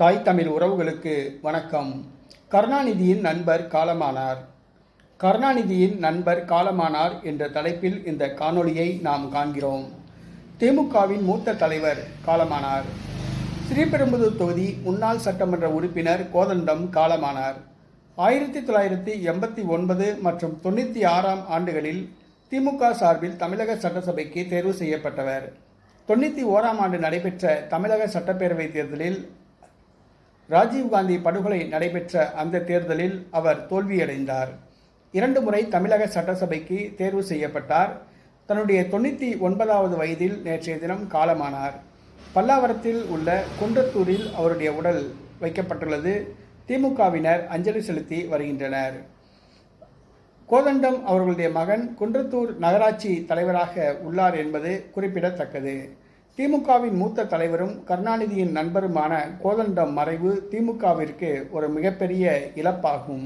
தாய் தமிழ் உறவுகளுக்கு வணக்கம். கருணாநிதியின் நண்பர் காலமானார். கருணாநிதியின் நண்பர் காலமானார் என்ற தலைப்பில் இந்த காணொளியை நாம் காண்கிறோம். திமுகவின் மூத்த தலைவர் காலமானார். ஸ்ரீபெரும்புதூர் தொகுதி முன்னாள் சட்டமன்ற உறுப்பினர் கோதண்டம் காலமானார். ஆயிரத்தி தொள்ளாயிரத்தி எண்பத்தி ஒன்பது மற்றும் தொண்ணூற்றி ஆறாம் ஆண்டுகளில் திமுக சார்பில் தமிழக சட்டசபைக்கு தேர்வு செய்யப்பட்டவர். தொண்ணூற்றி ஓராம் ஆண்டு நடைபெற்ற தமிழக சட்டப்பேரவைத் தேர்தலில் ராஜீவ்காந்தி படுகொலை நடைபெற்ற அந்த தேர்தலில் அவர் தோல்வியடைந்தார். இரண்டு முறை தமிழக சட்டசபைக்கு தேர்வு செய்யப்பட்டார். தன்னுடைய தொண்ணூற்றி ஒன்பதாவது வயதில் நேற்றைய தினம் காலமானார். பல்லாவரத்தில் உள்ள குன்றத்தூரில் அவருடைய உடல் வைக்கப்பட்டுள்ளது. திமுகவினர் அஞ்சலி செலுத்தி வருகின்றனர். கோதண்டம் அவர்களுடைய மகன் குன்றத்தூர் நகராட்சி தலைவராக உள்ளார் என்பது குறிப்பிடத்தக்கது. திமுகவின் மூத்த தலைவரும் கருணாநிதியின் நண்பருமான கோதண்டம் மறைவு திமுகவிற்கு ஒரு மிகப்பெரிய இழப்பாகும்.